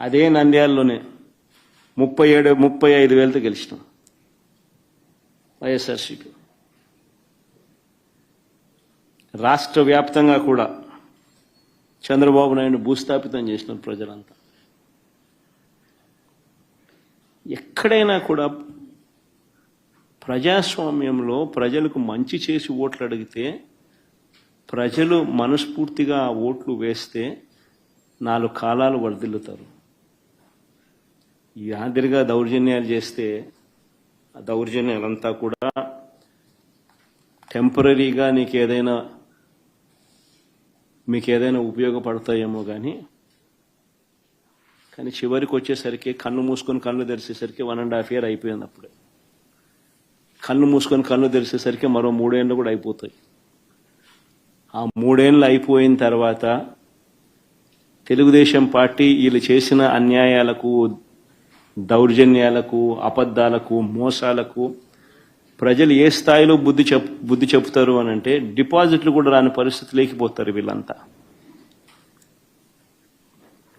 అదే నంద్యాలలోనే ముప్పై ఏడు ముప్పై ఐదు వేలతో గెలిచినాం. వైఎస్ఆర్సీపీ. రాష్ట్ర వ్యాప్తంగా కూడా చంద్రబాబు నాయుడు భూస్థాపితం చేసినారు ప్రజలంతా. ఎక్కడైనా కూడా ప్రజాస్వామ్యంలో ప్రజలకు మంచి చేసి ఓట్లు అడిగితే ప్రజలు మనస్ఫూర్తిగా ఓట్లు వేస్తే నాలుగు కాలాలు వర్ధిల్లుతారు. ఈ మాదిరిగా దౌర్జన్యాలు చేస్తే ఆ దౌర్జన్యాలంతా కూడా టెంపరీగా నీకు ఏదైనా మీకు ఏదైనా ఉపయోగపడతాయేమో కానీ కానీ చివరికి వచ్చేసరికి కన్ను మూసుకొని కళ్ళు తెరిచేసరికి వన్ అండ్ హాఫ్ ఇయర్ అయిపోయింది అప్పుడే. కళ్ళు మూసుకొని కళ్ళు తెరిచేసరికి మరో మూడేళ్ళు కూడా అయిపోతాయి. ఆ మూడేళ్ళు అయిపోయిన తర్వాత తెలుగుదేశం పార్టీ వీళ్ళు చేసిన అన్యాయాలకు దౌర్జన్యాలకు అబద్ధాలకు మోసాలకు ప్రజలు ఏ స్థాయిలో బుద్ధి చెప్ బుద్ధి చెప్తారు అని అంటే డిపాజిట్లు కూడా రాని పరిస్థితి లేకపోతారు వీళ్ళంతా.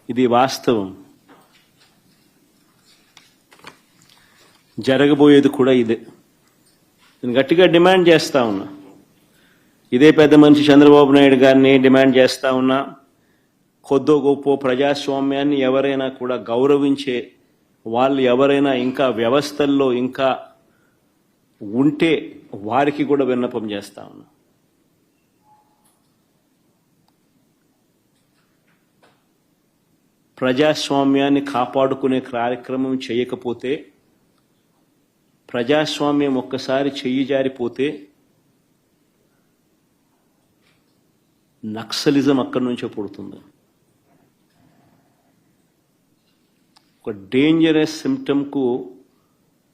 ఇది వాస్తవం. జరగబోయేది కూడా ఇదే. నేను గట్టిగా డిమాండ్ చేస్తా ఉన్నా. ఇదే పెద్ద మనిషి చంద్రబాబు నాయుడు గారిని డిమాండ్ చేస్తా ఉన్నా. కొద్దో గొప్ప ప్రజాస్వామ్యాన్ని ఎవరైనా కూడా గౌరవించే వాళ్ళు ఎవరైనా ఇంకా వ్యవస్థల్లో ఇంకా ఉంటే వారికి కూడా విన్నపం చేస్తా ఉన్నా. ప్రజాస్వామ్యాన్ని కాపాడుకునే కార్యక్రమం చేయకపోతే ప్రజాస్వామ్యం ఒక్కసారి చెయ్యి జారిపోతే నక్సలిజం అక్కడి నుంచే పుడుతుంది. ఒక డేంజరస్ సిమ్టమ్కు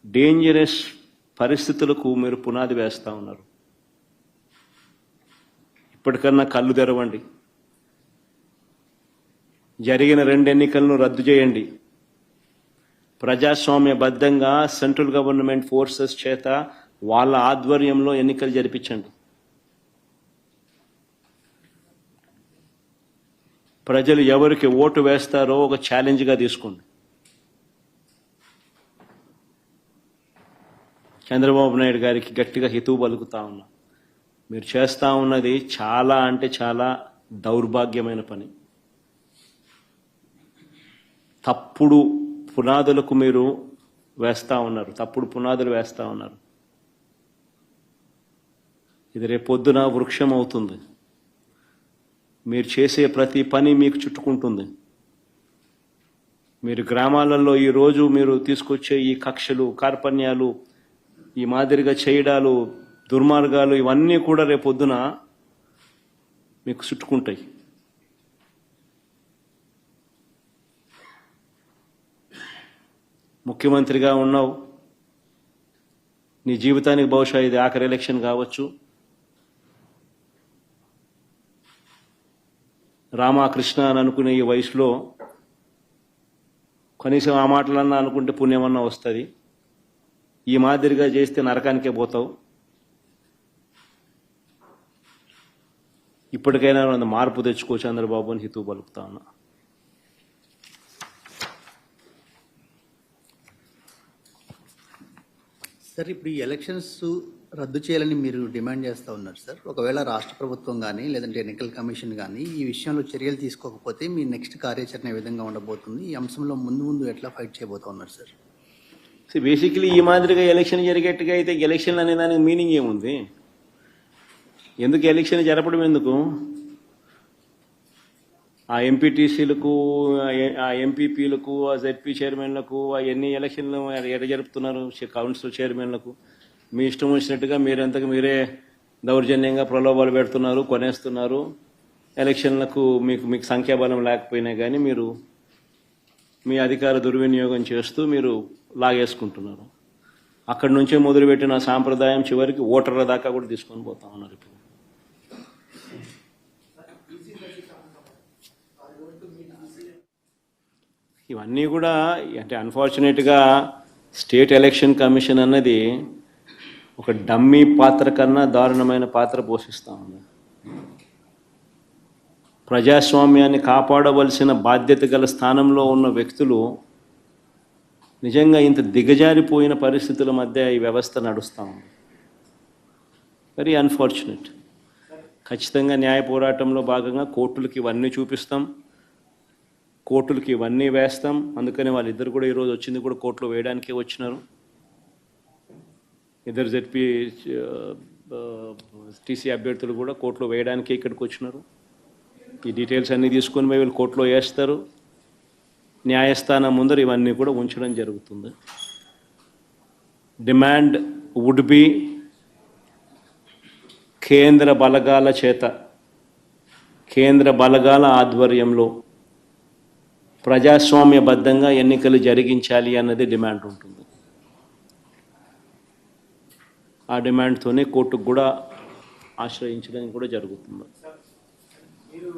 డేంజరస్ పరిస్థితులకు మీరు పునాది వేస్తా ఉన్నారు. ఇప్పటికన్నా కళ్ళు తెరవండి. జరిగిన రెండు ఎన్నికలను రద్దు చేయండి. ప్రజాస్వామ్యబద్ధంగా సెంట్రల్ గవర్నమెంట్ ఫోర్సెస్ చేత వాళ్ళ ఆధ్వర్యంలో ఎన్నికలు జరిపించండి. ప్రజలు ఎవరికి ఓటు వేస్తారో ఒక ఛాలెంజ్గా తీసుకోండి. చంద్రబాబు నాయుడు గారికి గట్టిగా హితువు పలుకుతా ఉన్నా. మీరు చేస్తా ఉన్నది చాలా అంటే చాలా దౌర్భాగ్యమైన పని. తప్పుడు పునాదులకు మీరు వేస్తా ఉన్నారు. తప్పుడు పునాదులు వేస్తా ఉన్నారు. ఇది రేపొద్దున వృక్షం అవుతుంది. మీరు చేసే ప్రతి పని మీకు చుట్టుకుంటుంది. మీరు గ్రామాలలో ఈ రోజు మీరు తీసుకొచ్చే ఈ కక్షలు కార్పణ్యాలు ఈ మాదిరిగా చేయడాలు దుర్మార్గాలు ఇవన్నీ కూడా రేపొద్దున మీకు చుట్టుకుంటాయి. ముఖ్యమంత్రిగా ఉన్నావు. నీ జీవితానికి బహుశా ఇది ఆఖరి ఎలక్షన్ కావచ్చు. రామకృష్ణ అని అనుకునే ఈ వయసులో కనీసం ఆ మాటలన్నా అనుకుంటే పుణ్యమన్నా వస్తుంది. ఈ మాదిరిగా చేస్తే నరకానికే పోతావు. ఇప్పటికైనా కొంత మార్పు తెచ్చుకో చంద్రబాబు అని హితవు పలుకుతా ఉన్నా. సార్ ఇప్పుడు ఈ ఎలక్షన్స్ రద్దు చేయాలని మీరు డిమాండ్ చేస్తూ ఉన్నారు సార్. ఒకవేళ రాష్ట్ర ప్రభుత్వం కానీ లేదంటే ఎన్నికల కమిషన్ కానీ ఈ విషయంలో చర్యలు తీసుకోకపోతే మీ నెక్స్ట్ కార్యాచరణ ఏ విధంగా ఉండబోతుంది? ఈ అంశంలో ముందు ముందు ఎట్లా ఫైట్ చేయబోతున్నారు సార్? సో బేసికలీ ఈ మాదిరిగా ఎలక్షన్ జరిగేట్టుగా అయితే ఎలక్షన్ అనే దానికి మీనింగ్ ఏముంది? ఎందుకు ఎలక్షన్ జరపడం ఎందుకు? ఆ ఎంపీటీసీలకు ఆ ఎంపీపీలకు ఆ జెడ్పీ చైర్మన్లకు ఆ ఎన్ని ఎలక్షన్లు ఎట జరుపుతున్నారు? కౌన్సిల్ చైర్మన్లకు మీ ఇష్టం వచ్చినట్టుగా మీరెంతకు మీరే దౌర్జన్యంగా ప్రలోభాలు పెడుతున్నారు కొనేస్తున్నారు. ఎలక్షన్లకు మీకు మీకు సంఖ్యాబలం లేకపోయినా కానీ మీరు మీ అధికార దుర్వినియోగం చేస్తూ మీరు లాగేసుకుంటున్నారు. అక్కడి నుంచే మొదలుపెట్టిన సాంప్రదాయం చివరికి ఓటర్ల దాకా కూడా తీసుకొని పోతా ఉన్నారు ఇప్పుడు. ఇవన్నీ కూడా అంటే అన్ఫార్చునేట్గా స్టేట్ ఎలక్షన్ కమిషన్ అన్నది ఒక డమ్మీ పాత్ర కన్నా దారుణమైన పాత్ర పోషిస్తూ ఉంది. ప్రజాస్వామ్యాన్ని కాపాడవలసిన బాధ్యత గల స్థానంలో ఉన్న వ్యక్తులు నిజంగా ఇంత దిగజారిపోయిన పరిస్థితుల మధ్య ఈ వ్యవస్థ నడుస్తూ ఉంది. వెరీ అన్ఫార్చునేట్ ఖచ్చితంగా న్యాయ పోరాటంలో భాగంగా కోర్టులకి ఇవన్నీ చూపిస్తాం. కోర్టులకి ఇవన్నీ వేస్తాం. అందుకని వాళ్ళిద్దరు కూడా ఈరోజు వచ్చింది కూడా కోర్టులో వేయడానికే వచ్చినారు. ఇద్దరు జెడ్పీ టీసీ అభ్యర్థులు కూడా కోర్టులో వేయడానికే ఇక్కడికి వచ్చినారు. ఈ డీటెయిల్స్ అన్నీ తీసుకొని పోయి వీళ్ళు కోర్టులో వేస్తారు. న్యాయస్థానం ముందర ఇవన్నీ కూడా ఉంచడం జరుగుతుంది. డిమాండ్ వుడ్ బి కేంద్ర బలగాల చేత కేంద్ర బలగాల ఆధ్వర్యంలో ప్రజాస్వామ్యబద్ధంగా ఎన్నికలు జరిగించాలి అన్నది డిమాండ్ ఉంటుంది. ఆ డిమాండ్తోనే కోర్టుకు కూడా ఆశ్రయించడం కూడా జరుగుతుంది. మీరు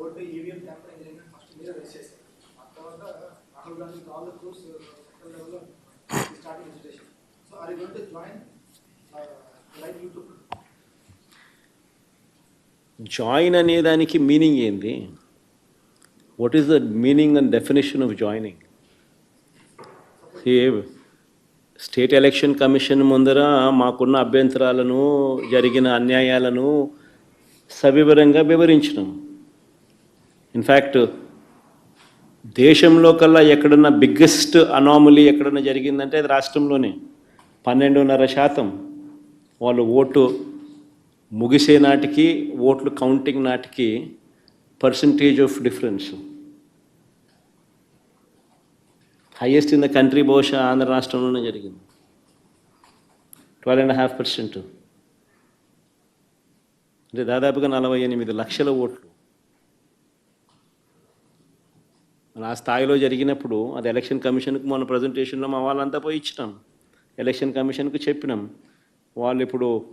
ఓటు ఈవీఎం ట్యాంపరింగ్ జరిగిన ఫస్ట్ మీరే రేస్ చేశారు. ఆ తర్వాత రాహుల్ గాంధీ ప్రూఫ్స్ సెంట్రల్ లెవెల్లో starting education so are you going to join like YouTube join అనే దానికి మీనింగ్ ఏంది? What is the meaning and definition of joining state election commission ముందర మాకున్న అభ్యంతరాలను జరిగిన అన్యాయాలను సవివరంగా వివరించినాం ఇన్ఫ్యాక్ట్ దేశంలో కల్లా ఎక్కడన్నా బిగ్గెస్ట్ అనామలీ ఎక్కడన్నా జరిగిందంటే అది రాష్ట్రంలోనే. పన్నెండున్నర శాతం వాళ్ళు ఓటు ముగిసే నాటికి ఓట్లు కౌంటింగ్ నాటికి percentage of difference highest in the country బహుశా ఆంధ్ర రాష్ట్రంలోనే జరిగింది. ట్వెల్వ్ అండ్ హాఫ్ పర్సెంట్ అంటే దాదాపుగా నలభై ఎనిమిది లక్షల ఓట్లు. ఆ స్థాయిలో జరిగినప్పుడు అది ఎలక్షన్ కమిషన్కు మన ప్రజెంటేషన్లో మా వాళ్ళంతా పోయి ఇచ్చినాం. ఎలక్షన్ కమిషన్కు చెప్పినాం. వాళ్ళు ఇప్పుడు